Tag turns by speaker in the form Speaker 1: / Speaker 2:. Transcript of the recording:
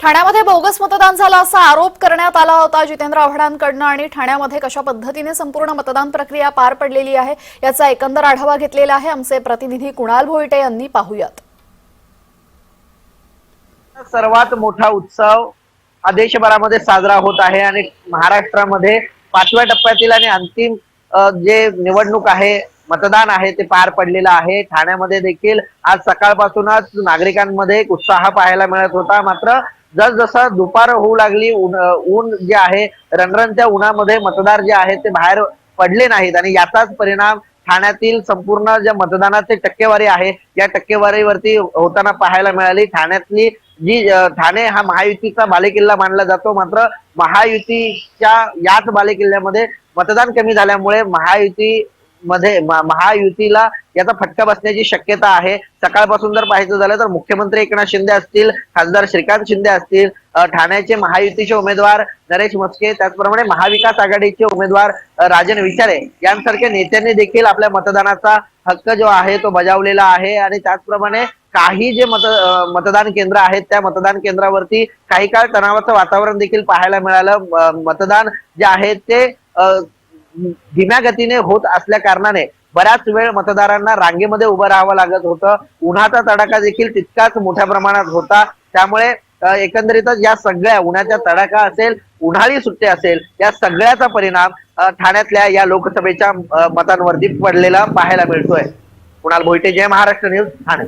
Speaker 1: ठाण्यामध्ये बोगस मतदान झालं असा आरोप करण्यात आला होता जितेंद्र आव्हाडांकडनं आणि ठाण्यामध्ये कशा पद्धतीने संपूर्ण मतदान प्रक्रिया पार पडलेली आहे याचा एकंदर आढावा घेतलेला आहे. आमचे प्रतिनिधी कुणाल भोईटे यांनी पाहूयात.
Speaker 2: सर्वात मोठा उत्सव हा देशभरामध्ये साजरा होत आहे आणि महाराष्ट्रामध्ये पाचव्या टप्प्यातील आणि अंतिम जे निवडणूक आहे मतदान आहे ते पार पडलेलं आहे. ठाण्यामध्ये देखील आज सकाळपासूनच नागरिकांमध्ये एक उत्साह पाहायला मिळत होता. मात्र जसजसं दुपार होऊ लागली ऊन जे आहे रणरणत्या उन्हामध्ये मतदार जे आहेत ते बाहेर पडले नाहीत. आणि याचाच परिणाम ठाण्यातील संपूर्ण ज्या मतदानाची टक्केवारी आहे या टक्केवारीवरती होताना पाहायला मिळाली. ठाण्यातली जी ठाणे हा महायुतीचा बालेकिल्ला मानला जातो. मात्र महायुतीच्या याच बालेकिल्ल्यामध्ये मतदान कमी झाल्यामुळे महायुती मध्ये महायुतीला याचा फटका बसण्याची शक्यता आहे. सकाळपासून जर पाहायचं झालं तर मुख्यमंत्री एकनाथ शिंदे असतील खासदार श्रीकांत शिंदे असतील ठाण्याचे महायुतीचे उमेदवार नरेश मस्के त्याचप्रमाणे महाविकास आघाडीचे उमेदवार राजन विचारे यांसारख्या नेत्यांनी देखील आपल्या मतदानाचा हक्क जो आहे तो बजावलेला आहे. आणि त्याचप्रमाणे काही जे मत मतदान केंद्र आहेत त्या मतदान केंद्रावरती काही काळ तणावाचं वातावरण देखील पाहायला मिळालं. मतदान जे आहे ते धीम्या गतीने होत असल्या कारणाने बऱ्याच वेळ मतदारांना रांगेमध्ये उभं राहावं लागत होतं. उन्हाचा तडाखा देखील तितकाच मोठ्या प्रमाणात होता. त्यामुळे एकंदरीतच या सगळ्या उन्हाचा तडाखा असेल उन्हाळी सुट्टी असेल या सगळ्याचा परिणाम ठाण्यातल्या या लोकसभेच्या मतांवरती पडलेला पाहायला मिळतोय. कुणाल भोईटे जय महाराष्ट्र न्यूज ठाणे.